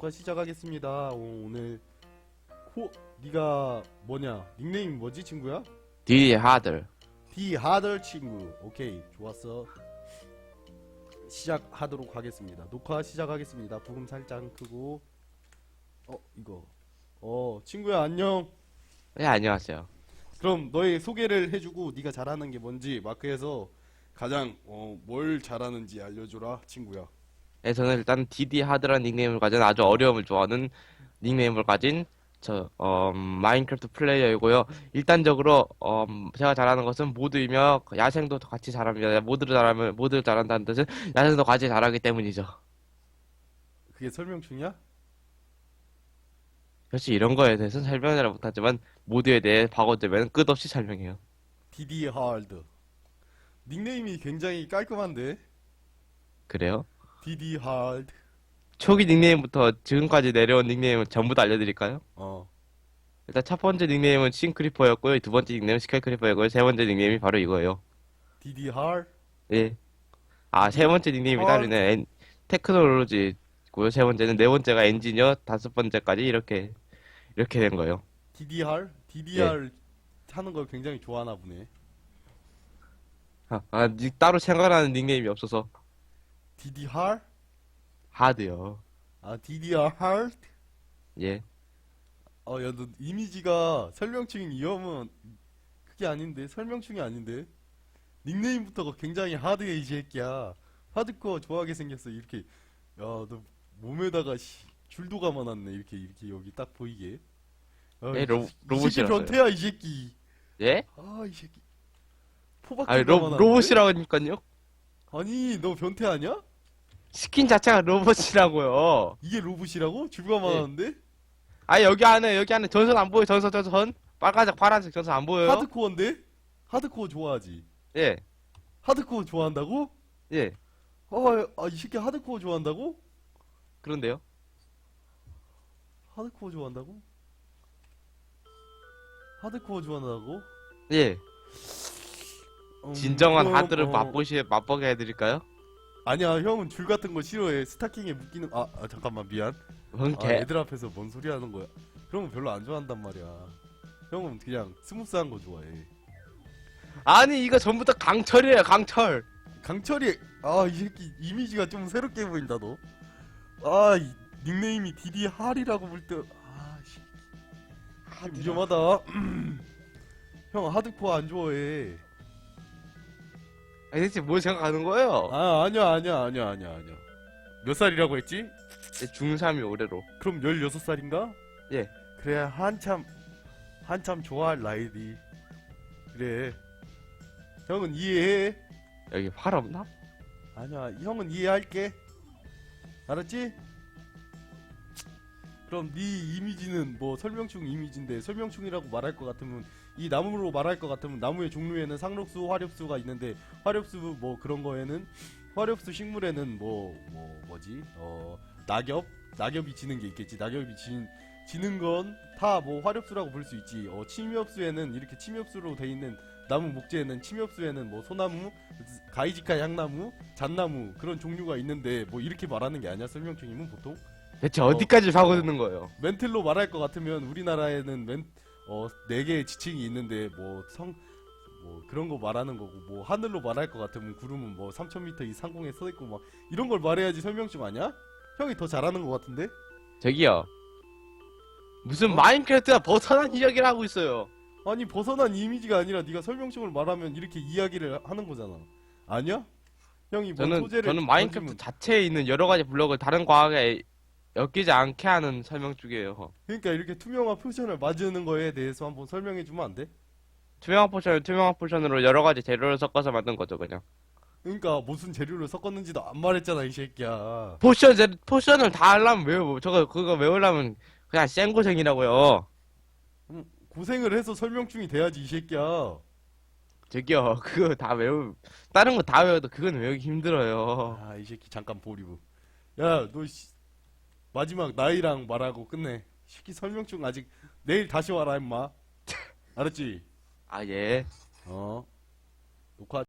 녹화 시작하겠습니다. 오, 오늘 호 네가 뭐냐? 닉네임 뭐지, 친구야? 디 하들. 디 하덜 친구. 오케이, 좋았어. 시작하도록 하겠습니다. 녹화 시작하겠습니다. 부금 살짝 크고. 어, 이거. 어, 친구야 안녕. 네, 안녕하세요. 그럼 너의 소개를 해주고 네가 잘하는 게 뭔지 마크에서 가장 어, 뭘 잘하는지 알려줘라, 친구야. 네, 저는 일단 디디 하드라는 닉네임을 가진 아주 어려움을 좋아하는 닉네임을 가진 저 어, 마인크래프트 플레이어이고요. 일단적으로 어, 제가 잘하는 것은 모드이며 야생도 같이 잘합니다. 모드를 잘하면 모드를 잘한다는 뜻은 야생도 같이 잘하기 때문이죠. 그게 설명충이야? 역시 이런 거에 대해서는 설명을 잘 못하지만 모드에 대해 바꿔주면 끝없이 설명해요. 디디 하드. 닉네임이 굉장히 깔끔한데. 그래요? 디디 하드. 초기 닉네임부터 지금까지 내려온 닉네임을 전부 다 알려드릴까요? 어. 일단 첫 번째 닉네임은 싱크리퍼였고요. 두 번째 닉네임은 스카이크리퍼였고요. 세 번째 닉네임이 바로 이거예요. 디디 할. 예. 아, 세 번째 닉네임이 어. 다르네. 엔- 테크놀로지고요. 세 번째는 네 번째가 엔지니어, 다섯 번째까지 이렇게 이렇게 된 거예요. 디디 할. 디디 할 하는 걸 굉장히 좋아하나 보네. 아, 아, 니- 따로 생각나는 닉네임이 없어서 할? 하드요. 아, 디디 할? 예. 어, 야, 너 이미지가 설명충인 이어면 그게 아닌데 설명충이 아닌데 닉네임부터가 굉장히 하드해 이 새끼야. 하드코어 좋아하게 생겼어 이렇게. 야, 너 몸에다가 씨, 줄도 감아놨네 이렇게 이렇게 여기 딱 보이게. 야, 예, 이- 로- 이 새끼 로봇이라서요. 변태야 이 새끼. 예? 아, 이 새끼. 포박도 아니, 로? 로봇이라니까요? 아니, 너 변태 아니야? 스킨 자체가 로봇이라고요. 이게 로봇이라고? 줄 감아놨는데? 아, 여기 안에, 여기 안에 전선 안 보여, 전선, 전선. 빨간색, 파란색 전선 안 보여요? 하드코어인데? 하드코어 좋아하지? 예, 하드코어 좋아한다고? 예. 아, 아, 이 새끼 하드코어 좋아한다고? 그런데요? 하드코어 좋아한다고? 하드코어 좋아한다고? 예. 음, 진정한 그럼, 하드를 어, 맛보시, 맛보게 해드릴까요? 아니야, 형은 줄 같은 거 싫어해. 스타킹에 묶이는, 아, 아, 잠깐만, 미안. 뭔 아, 개, 애들 앞에서 뭔 소리 하는 거야. 그런 거 별로 안 좋아한단 말이야. 형은 그냥 스무스한 거 좋아해. 아니 이거 전부 다 강철이에요 강철 강철이, 아, 이 새끼 이미지가 좀 새롭게 보인다, 너. 아, 이 닉네임이 디디 할이라고 볼 때, 아, 씨. 좀 위험하다. 형 하드코어 안 좋아해. 아니 대체 뭘 생각하는 거예요? 아 아니야 아니야 아니야 아니야 아니야. 몇 살이라고 했지? 중3이 올해로 그럼 16살인가? 예. 그래야 한참 한참 좋아할 나이디. 그래. 형은 이해해. 여기 활 없나? 아니야 형은 이해할게. 알았지? 그럼 네 이미지는 뭐 설명충 이미지인데 설명충이라고 말할 것 같으면 이 나무로 말할 것 같으면 나무의 종류에는 상록수, 화렵수가 있는데 화렵수 뭐 그런 거에는 화렵수 식물에는 뭐뭐 뭐, 지 어, 낙엽 낙엽이 지는 게 있겠지. 낙엽이 지, 지는 건 다 뭐 화렵수라고 볼 수 있지. 어, 침엽수에는 이렇게 침엽수로 돼 있는 나무 목재에는 침엽수에는 뭐 소나무, 가이지카 향나무, 잣나무 그런 종류가 있는데 뭐 이렇게 말하는 게 아니야 설명충이면 보통 대체 어. 어디까지 파고드는 거예요? 멘틀로 말할 것 같으면 우리나라에는 멘, 어, 네 개의 지칭이 있는데 뭐 성, 뭐 그런 거 말하는 거고 뭐 하늘로 말할 것 같으면 구름은 뭐 3,000m 이 상공에 서 있고 막 이런 걸 말해야지 설명충 아니야? 형이 더 잘하는 것 같은데? 저기요 무슨 어? 마인크래프트가 벗어난 이야기를 하고 있어요 아니 벗어난 이미지가 아니라 네가 설명충을 말하면 이렇게 이야기를 하는 거잖아. 아니야? 형이 뭐 저는 소재를 저는 마인크래프트 던지면- 자체에 있는 여러 가지 블럭을 다른 과학에 엮이지 않게 하는 설명 중이에요 그러니까 이렇게 투명한 포션을 맞는 거에 대해서 한번 설명해 주면 안 돼? 투명한 포션을 투명한 포션으로 여러 가지 재료를 섞어서 만든 거죠 그냥 그러니까 무슨 재료를 섞었는지도 안 말했잖아 이 새끼야. 포션 재 포션을 다 하려면 외우 저거 그거 외우려면 그냥 생고생이라고요 고생을 해서 설명충이 돼야지 이 새끼야. 저기요 그거 다 외우 다른 거 다 외워도 그건 외우기 힘들어요 아 이 새끼 잠깐 보리고. 야너 마지막 나이랑 말하고 끝내. 이 새끼 설명충 아직 내일 다시 와라 임마. 알았지? 아 예. 어. 녹화